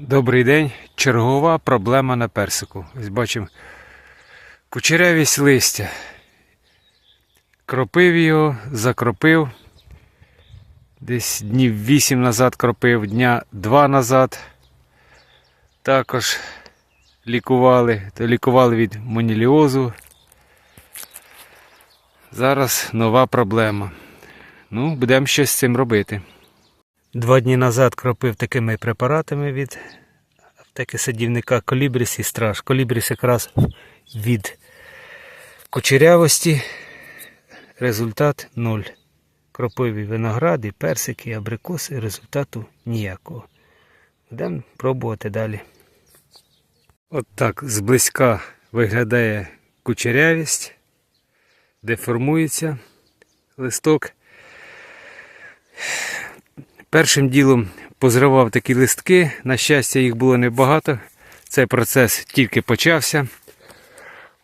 Добрий день. Чергова проблема на персику. Ось бачимо кучерявість листя. Кропив його, закропив. Десь днів 8 назад кропив, дня 2 назад. Також лікували, то лікували від моніліозу. Зараз нова проблема. Ну, будемо щось з цим робити. Два дні назад кропив такими препаратами від аптеки садівника Колібріс і страж. Колібріс якраз від кучерявості. Результат нуль. Кропиві виногради, персики, абрикоси, результату ніякого. Будемо пробувати далі. От так зблизька виглядає кучерявість, деформується листок. Першим ділом позривав такі листки. На щастя, їх було небагато. Цей процес тільки почався.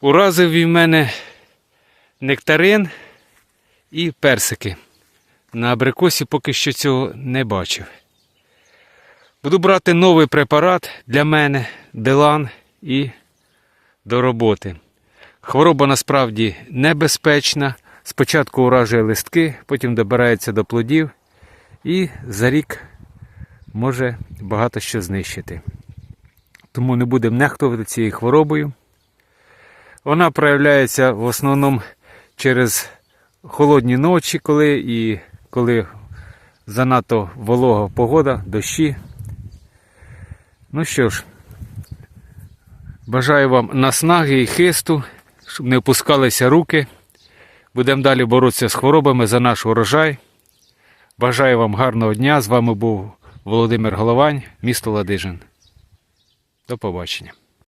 Уразив від мене нектарин і персики. На абрикосі поки що цього не бачив. Буду брати новий препарат для мене, Делан, і до роботи. Хвороба насправді небезпечна. Спочатку уражує листки, потім добирається до плодів і за рік може багато що знищити. Тому не будемо нехтувати цією хворобою. Вона проявляється в основному через холодні ночі, коли і коли занадто волога погода, дощі. Ну що ж, бажаю вам наснаги і хисту, щоб не опускалися руки. Будемо далі боротися з хворобами за наш урожай. Бажаю вам гарного дня. З вами був Володимир Головань, місто Ладижин. До побачення.